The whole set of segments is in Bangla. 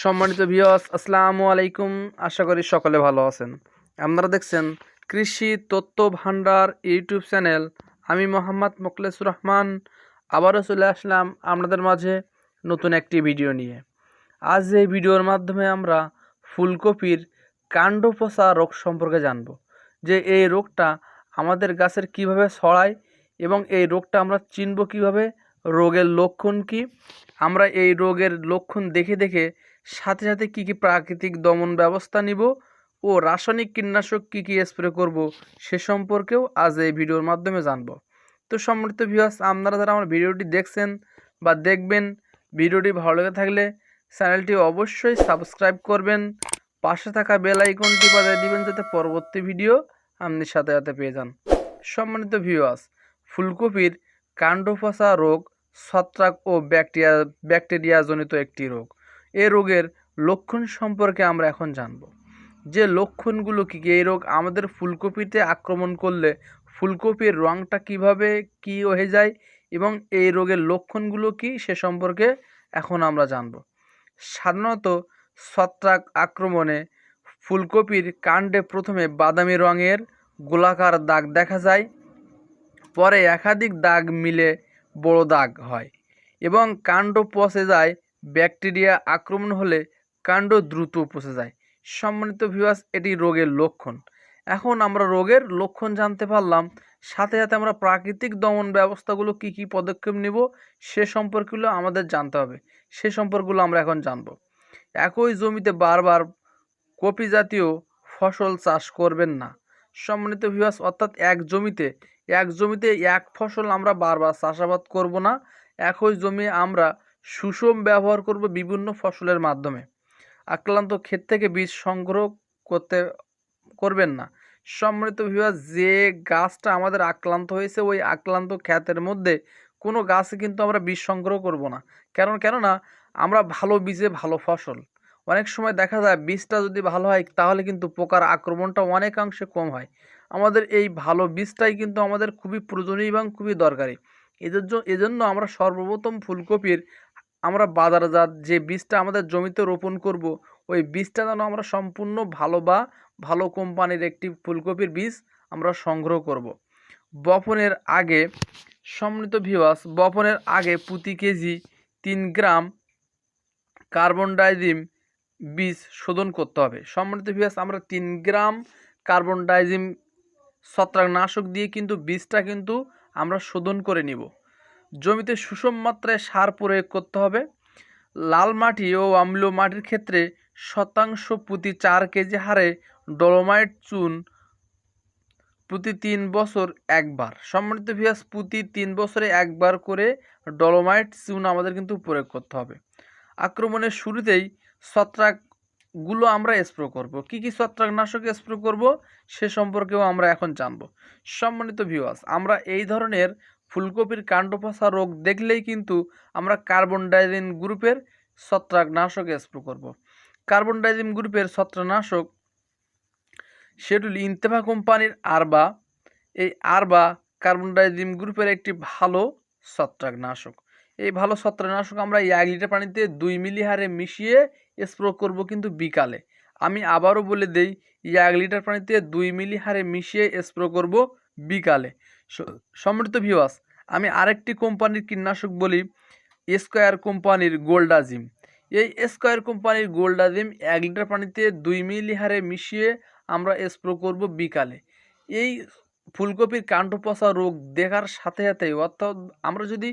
সম্মানিত ভিওস আসসালামু আলাইকুম। আশা করি সকলে ভালো আছেন। আপনারা দেখছেন কৃষি তথ্য ভান্ডার ইউটিউব চ্যানেল। আমি মোহাম্মদ মোকলেসুর রহমান। আবারও চলে আসলাম আপনাদের মাঝে নতুন একটি ভিডিও নিয়ে। আজ এই ভিডিওর মাধ্যমে আমরা ফুলকপির কাণ্ড পচা রোগ সম্পর্কে জানব। যে এই রোগটা আমাদের গাছের কীভাবে ছড়ায় এবং এই রোগটা আমরা চিনব কীভাবে? রোগের লক্ষণ কি? আমরা এই রোগের লক্ষণ দেখে দেখে সাথে সাথে কী কী প্রাকৃতিক দমন ব্যবস্থা নিব ও রাসায়নিক কীটনাশক কী কী স্প্রে করব সে সম্পর্কেও আজ এই ভিডিওর মাধ্যমে জানব। তো সম্মানিত ভিউয়ার্স আপনারা যারা আমার ভিডিওটি দেখছেন বা দেখবেন, ভিডিওটি ভালো লেগে থাকলে চ্যানেলটি অবশ্যই সাবস্ক্রাইব করবেন, পাশে থাকা বেল আইকনটি বাজিয়ে দিবেন যাতে পরবর্তী ভিডিও আপনি সাথে সাথে পেয়ে যান। সম্মানিত ভিউয়ার্স ফুলকপির কাণ্ড পচা রোগ ছত্রাক ও ব্যাকটেরিয়া, ব্যাকটেরিয়াজনিত একটি রোগ। এ রোগের লক্ষণ সম্পর্কে আমরা এখন জানব। যে লক্ষণগুলো কী কী? এই রোগ আমাদের ফুলকপিতে আক্রমণ করলে ফুলকপির রঙটা কীভাবে কি হয়ে যায় এবং এই রোগের লক্ষণগুলো কি, সে সম্পর্কে এখন আমরা জানব। সাধারণত ছত্রাক আক্রমণে ফুলকপির কাণ্ডে প্রথমে বাদামি রঙের গোলাকার দাগ দেখা যায়, পরে একাধিক দাগ মিলে বড় দাগ হয় এবং কাণ্ড পচে যায় ব্যাকটেরিয়া আক্রমণ হলে কাণ্ড দ্রুত পচে যায়। সম্মানিত ভিউয়ার্স এটি রোগের লক্ষণ। এখন আমরা রোগের লক্ষণ জানতে পারলাম। সাথে সাথে আমরা প্রাকৃতিক দমন ব্যবস্থাগুলো কি কি পদক্ষেপ নেব সে সম্পর্কগুলো আমাদের জানতে হবে। সে সম্পর্কগুলো আমরা এখন জানব। একই জমিতে বারবার কপি জাতীয় ফসল চাষ করবেন না। সম্মানিত ভিউয়ার্স অর্থাৎ এক জমিতে এক জমিতে এক ফসল আমরা বারবার চাষাবাদ করব না। একই জমি আমরা সুষম ব্যবহার করব বিভিন্ন ফসলের মাধ্যমে। আক্রান্ত ক্ষেত থেকে বীজ সংগ্রহ করতে, করবেন না। সম্মানিত ভিউয়ার্স যে গাছটা আমাদের আক্রান্ত হয়েছে, ওই আক্রান্ত ক্ষেতের মধ্যে কোনো গাছে কিন্তু আমরা বীজ সংগ্রহ করব না। কারণ কেননা আমরা ভালো বীজে ভালো ফসল। অনেক সময় দেখা যায় বীজটা যদি ভালো হয়, তাহলে কিন্তু পোকার আক্রমণটা অনেকাংশে কম হয়। আমাদের এই ভালো বীজটাই কিন্তু আমাদের খুবই প্রয়োজনীয় এবং খুবই দরকারি। এদের জন্য এজন্য আমরা সর্বপ্রথম ফুলকপির আমরা বাজারজাত যে বীজটা আমাদের জমিতে রোপণ করব, ওই বীজটা যেন আমরা সম্পূর্ণ ভালো বা ভালো কোম্পানির একটি ফুলকপির বীজ আমরা সংগ্রহ করব। বপনের আগে, সম্মিলিত ভিওয়াস বপনের আগে প্রতি কেজি তিন গ্রাম কার্বন ডাইজিম বীজ শোধন করতে হবে সম্মানিত ভিওয়াস আমরা তিন গ্রাম কার্বন ডাইজিম ছত্রাকনাশক দিয়ে কিন্তু বীজটা কিন্তু আমরা শোধন করে নিব জমিতে সুষম মাত্রায় সার প্রয়োগ করতে হবে। লাল মাটি ও অম্ল মাটির ক্ষেত্রে শতাংশ প্রতি চার কেজি হারে ডলোমাইট চুন প্রতি তিন বছর একবার। সম্মানিত ভিয়াস প্রতি তিন বছরে একবার করে ডলোমাইট চুন আমাদের কিন্তু প্রয়োগ করতে হবে। আক্রমণের শুরুতেই ছত্রাকগুলো আমরা স্প্রে করব। কি কি ছত্রাকনাশক স্প্রে করব সে সম্পর্কেও আমরা এখন জানব। সম্মানিত ভিউয়ার্স আমরা এই ধরনের ফুলকপির কাণ্ডপচা রোগ দেখলেই কিন্তু আমরা কার্বন ডাইজিন গ্রুপের ছত্রাকনাশক স্প্রে করব। কার্বন ডাইজিন গ্রুপের ছত্রাকনাশক সেগুলি ইন্তেফা কোম্পানির আরবা। এই আরবা কার্বন ডাইজিম গ্রুপের একটি ভালো ছত্রাকনাশক। এই ভালো ছত্রাকনাশক আমরা এক লিটার পানিতে দুই মিলি হারে মিশিয়ে স্প্রে করব কিন্তু বিকালে। আমি আবারও বলে দেই এক লিটার পানিতে দুই মিলি হারে মিশিয়ে স্প্রে করব বিকালে। সম্মিলিত ভিওয়াস আমি আরেকটি কোম্পানির কীটনাশক বলি স্কোয়ার কোম্পানির গোল্ডাজিম এই স্কোয়ার কোম্পানির গোল্ডাজিম এক লিটার পানিতে দুই মিলি হারে মিশিয়ে আমরা স্প্রে করব বিকালে। এই ফুলকপির কাণ্ড পচা রোগ দেখার সাথে সাথে, অর্থাৎ আমরা যদি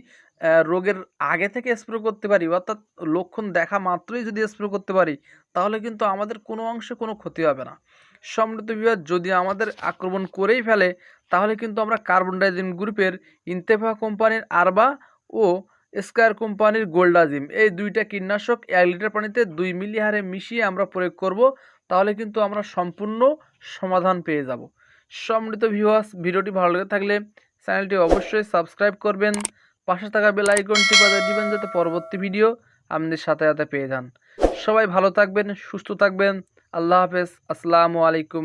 রোগের আগে থেকে স্প্রে করতে পারি, অর্থাৎ লক্ষণ দেখা মাত্রই যদি স্প্রে করতে পারি, তাহলে কিন্তু আমাদের কোনো অংশে কোনো ক্ষতি হবে না। সমৃদ্ধ বিভাগ যদি আমাদের আক্রমণ করেই ফেলে তাহলে কিন্তু আমরা কার্বন ডাইজিম গ্রুপের ইন্তেফা কোম্পানির আরবা ও স্কয়ার কোম্পানির গোল্ডাজিম। এই দুইটা কীটনাশক এক লিটার পানিতে দুই মিলি হারে মিশিয়ে আমরা প্রয়োগ করব, তাহলে কিন্তু আমরা সম্পূর্ণ সমাধান পেয়ে যাব। সম্মিলিত ভিউয়ার্স ভিডিওটি ভালো লেগে থাকলে চ্যানেলটি অবশ্যই সাবস্ক্রাইব করবেন, পাশে থাকা বেল আইকনটি বাজায় দিবেন যাতে পরবর্তী ভিডিও আপনাদের সাথে সাথে পেয়ে যান। সবাই ভালো থাকবেন, সুস্থ থাকবেন, আল্লাহ হাফেজ, আসসালামু আলাইকুম।